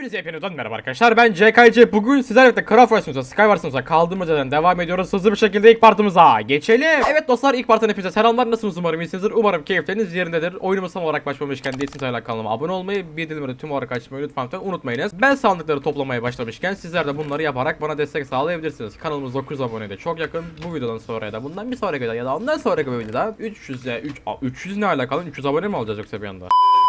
Hepinize hepinizden merhaba arkadaşlar. Ben CKC. Bugün sizlerle birlikte Craft Wars'ımıza, Skywars'ımıza kaldığımız yerden devam ediyoruz. Hızlı bir şekilde ilk partımıza geçelim. Evet dostlar ilk parttan hepinize selamlar. Nasılsınız umarım iyisinizdir. Umarım keyifleriniz yerindedir. Oyunumuz tam olarak başlamışken değilsiniz hala kanalıma abone olmayı, bildirimleri tüm olarak açmayı lütfen lütfen unutmayınız. Ben sandıkları toplamaya başlamışken sizler de bunları yaparak bana destek sağlayabilirsiniz. Kanalımız 900 aboneye de çok yakın. Bu videodan sonra ya da bundan bir sonraki video ya da ondan sonraki videoda 300'e 3 Aa, 300 ne alakalı? 300 abone mi olacağız yoksa bir anda?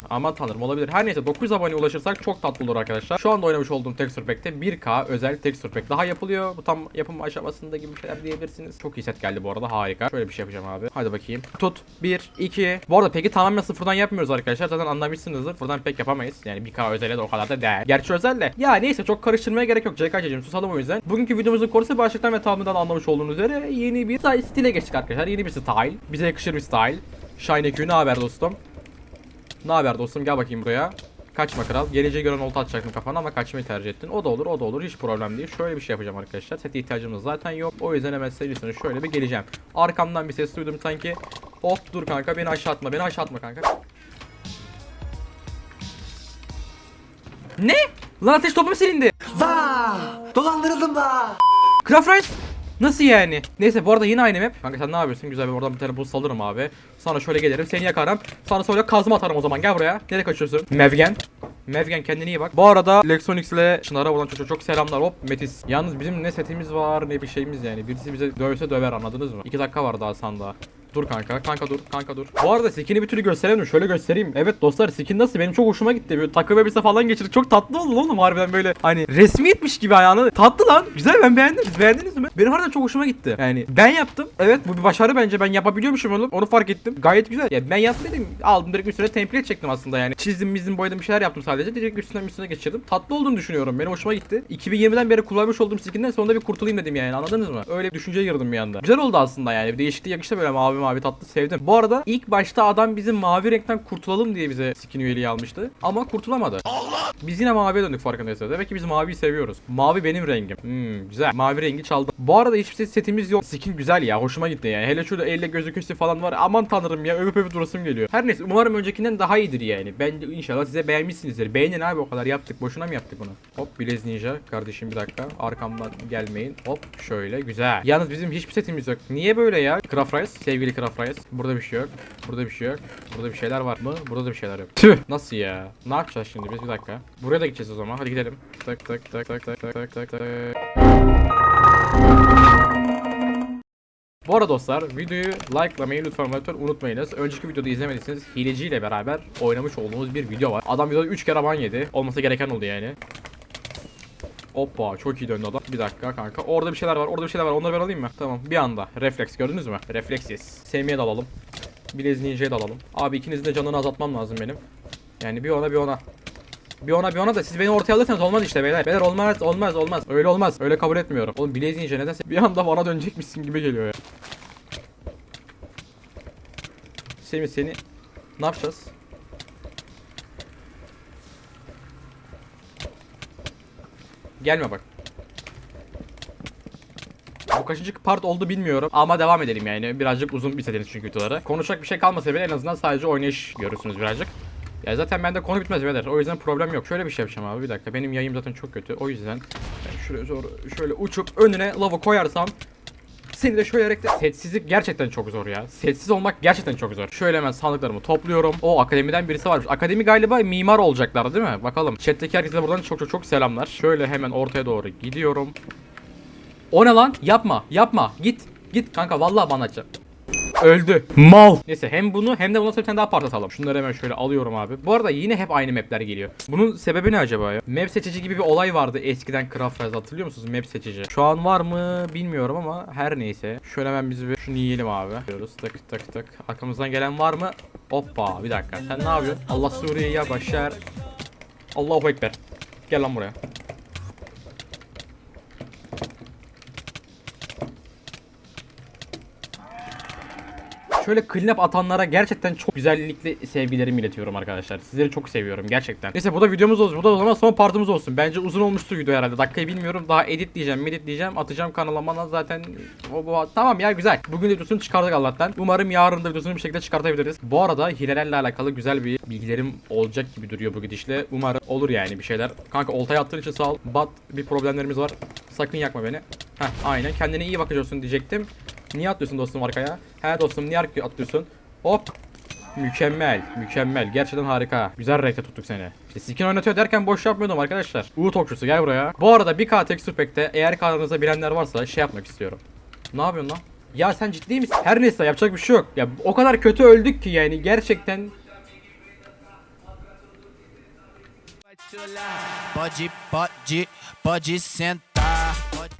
Aman tanrım olabilir. Her neyse 900 abone ulaşırsak çok tatlı olur arkadaşlar. Şu anda oynamış olduğum Texture Pack'te 1K özel Texture Pack daha yapılıyor. Bu tam yapım aşamasında gibi şeyler diyebilirsiniz. Çok iyi set geldi bu arada harika. Şöyle bir şey yapacağım abi. Hadi bakayım. Tut. 1, 2. Bu arada peki tamamen sıfırdan yapmıyoruz arkadaşlar. Zaten anlamışsınızdır. Buradan pek yapamayız. Yani 1K özele de o kadar da değer. Gerçi özel de. Ya neyse çok karıştırmaya gerek yok. CKC'cim susalım o yüzden. Bugünkü videomuzun konusu başlıktan ve tahminden anlamış olduğunuz üzere yeni bir stile geçtik arkadaşlar. Yeni bir style. Bize yakışır bir style. Shine ne haber dostum? Ne haber dostum gel bakayım buraya. Kaçma kral. Geleceği gören olta atacaktım kafana ama kaçmayı tercih ettin. O da olur o da olur hiç problem değil. Şöyle bir şey yapacağım arkadaşlar. Sete ihtiyacımız zaten yok. O yüzden hemen serisine şöyle bir geleceğim. Arkamdan bir ses duydum sanki. Hop dur kanka beni aşağı atma beni aşağı atma kanka. Ne? Lan ateş topu mu silindi? Vaa! Dolandırıldım da. Craft Rice? Nasıl yani? Neyse bu arada yine aynı map. Kanka sen ne yapıyorsun? Güzel bir oradan bir tane boost alırım abi. Sana şöyle gelirim seni yakarım. Sana sonra kazma atarım o zaman gel buraya. Nereye kaçıyorsun? Mevgen. Mevgen kendine iyi bak. Bu arada Lexonix ile Çınar'a buradan çok, çok selamlar. Hop Metis. Yalnız bizim ne setimiz var ne bir şeyimiz yani. Birisi bize dövse döver anladınız mı? 2 dakika var daha sanda. Dur kanka, kanka dur, kanka dur. Bu arada skin'i bir türlü gösteremedim. Şöyle göstereyim. Evet dostlar skin nasıl? Benim çok hoşuma gitti. Böyle takım elbise falan geçirdik. Çok tatlı oldu oğlum harbiden böyle. Hani resmi etmiş gibi ayağını. Tatlı lan. Güzel ben beğendim. Siz beğendiniz mi? Benim harbiden çok hoşuma gitti. Yani ben yaptım. Evet bu bir başarı bence. Ben yapabiliyormuşum oğlum. Onu fark ettim. Gayet güzel. Ya ben yaptım. Aldım direkt üstüne template çektim aslında yani. Çizdim, mizdim, boyadım bir şeyler yaptım sadece. Direkt üstünden üstüne geçirdim. Tatlı olduğunu düşünüyorum. Benim hoşuma gitti. 2020'den beri kullanmış olduğum skinden sonunda bir kurtulayım dedim yani. Anladınız mı? Öyle bir düşünceye girdim bir anda. Güzel oldu aslında yani. Bir değişikliği yakıştı böyle mavi mavi tatlı sevdim. Bu arada ilk başta adam bizim mavi renkten kurtulalım diye bize skin üyeliği almıştı. Ama kurtulamadı. Biz yine maviye döndük farkındaysanız. Demek ki biz maviyi seviyoruz. Mavi benim rengim. Hmm, güzel. Mavi rengi çaldım. Bu arada hiçbir şey setimiz yok. Skin güzel ya. Hoşuma gitti yani. Hele şurada elle gözüküsü falan var. Aman tanrım ya. Öpüp öpüp durasım geliyor. Her neyse umarım öncekinden daha iyidir yani. Ben inşallah size beğenmişsinizdir. Beğenin abi o kadar yaptık. Boşuna mı yaptık bunu? Hop Blaze Ninja. Kardeşim bir dakika. Arkamdan gelmeyin. Hop şöyle güzel. Yalnız bizim hiçbir setimiz yok. Niye böyle ya? Craft Rice. Sevgili Billy Craft Rice. Burada bir şey yok. Burada bir şey yok. Burada bir şeyler var mı? Burada da bir şeyler yok. Tüh. Nasıl ya? Ne yapacağız şimdi biz? Bir dakika. Buraya da gideceğiz o zaman. Hadi gidelim. Tak tak tak tak tak tak tak tak. Bu arada dostlar videoyu likelamayı lütfen lütfen unutmayınız. Önceki videoda izlemediyseniz hileciyle beraber oynamış olduğumuz bir video var. Adam videoda 3 kere ban yedi. Olması gereken oldu yani. Hoppa çok iyi döndü adam. Bir dakika kanka. Orada bir şeyler var. Orada bir şeyler var. Onları ben alayım mı? Tamam. Bir anda. Refleks gördünüz mü? Refleksiz. Semih'e de alalım. Blaze Ninja'ya da alalım. Abi ikinizin de canını azaltmam lazım benim. Yani bir ona bir ona. Bir ona bir ona da siz beni ortaya alırsanız olmaz işte beyler. Beyler olmaz olmaz olmaz. Öyle olmaz. Öyle kabul etmiyorum. Oğlum Blaze Ninja nedense bir anda bana dönecekmişsin gibi geliyor ya. Semih seni ne yapacağız? Gelme bak. Bu kaçıncı part oldu bilmiyorum ama devam edelim yani. Birazcık uzun bir çünkü videoları. Konuşacak bir şey kalmasa bile en azından sadece oynayış görürsünüz birazcık. Ya zaten bende konu bitmez beyler. O yüzden problem yok. Şöyle bir şey yapacağım abi. Bir dakika. Benim yayım zaten çok kötü. O yüzden ben şuraya zor şöyle uçup önüne lava koyarsam seni de şöyle rekte setsizlik gerçekten çok zor ya. Setsiz olmak gerçekten çok zor. Şöyle hemen sandıklarımı topluyorum. O akademiden birisi varmış. Akademi galiba mimar olacaklar değil mi? Bakalım. Chat'teki herkese buradan çok çok çok selamlar. Şöyle hemen ortaya doğru gidiyorum. O ne lan? Yapma. Yapma. Git. Git kanka vallahi bana açacak. Öldü. Mal. Neyse hem bunu hem de sonra bir tane daha patlatalım. Şunları hemen şöyle alıyorum abi. Bu arada yine hep aynı mapler geliyor. Bunun sebebi ne acaba ya? Map seçici gibi bir olay vardı eskiden Craft Rise hatırlıyor musunuz? Map seçici. Şu an var mı bilmiyorum ama her neyse. Şöyle hemen biz bir şunu yiyelim abi. Diyoruz tık tık tık. Arkamızdan gelen var mı? Hoppa bir dakika. Sen ne yapıyorsun? Allah Suriye'yi ya başar. Allahu Ekber. Gel lan buraya. Şöyle clean up atanlara gerçekten çok güzellikli sevgilerimi iletiyorum arkadaşlar. Sizleri çok seviyorum gerçekten. Neyse bu da videomuz olsun. Bu da o zaman son partımız olsun. Bence uzun olmuştur video herhalde. Dakikayı bilmiyorum. Daha edit diyeceğim, edit diyeceğim. Atacağım kanala bana zaten o bu tamam ya güzel. Bugün de videosunu çıkardık Allah'tan. Umarım yarın da videosunu bir şekilde çıkartabiliriz. Bu arada hilelerle alakalı güzel bir bilgilerim olacak gibi duruyor bu gidişle. Umarım olur yani bir şeyler. Kanka oltaya attığın için sağ ol. Bat bir problemlerimiz var. Sakın yakma beni. Heh aynen. Kendine iyi bakacaksın diyecektim. Niye atlıyorsun dostum arkaya? He dostum niye atlıyorsun? Hop. Mükemmel, mükemmel. Gerçekten harika. Güzel renkte tuttuk seni. İşte skin oynatıyor derken boş yapmıyordum arkadaşlar. Uğur tokçusu gel buraya. Bu arada 1K Texture Pack'te eğer kanalınızda bilenler varsa şey yapmak istiyorum. Ne yapıyorsun lan? Ya sen ciddi misin? Her neyse yapacak bir şey yok. Ya o kadar kötü öldük ki yani gerçekten Pode, pode, pode sentar.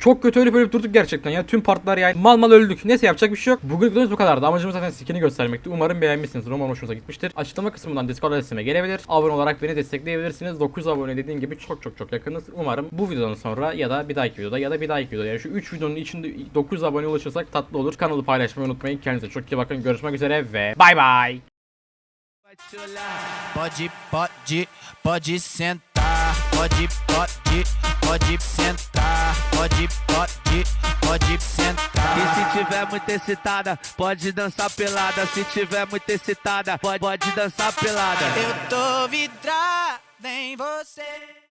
Çok kötü ölüp ölüp durduk gerçekten ya. Tüm partlar yani mal mal öldük. Neyse yapacak bir şey yok. Bugün videomuz bu kadardı. Amacımız zaten skin'i göstermekti. Umarım beğenmişsinizdir. Umarım hoşunuza gitmiştir. Açıklama kısmından Discord adresime gelebilir. Abone olarak beni destekleyebilirsiniz. 9 abone dediğim gibi çok çok çok yakınız. Umarım bu videodan sonra ya da bir dahaki videoda ya da bir dahaki videoda yani şu 3 videonun içinde 9 abone ulaşırsak tatlı olur. Kanalı paylaşmayı unutmayın. Kendinize çok iyi bakın. Görüşmek üzere ve bay bay. Pode, pode, pode sentar. Pode, pode, pode sentar. Pode, pode, pode sentar. E se tiver muito excitada, pode dançar pelada. Se tiver muito excitada, pode, pode dançar pelada. Eu tô vidrada em você.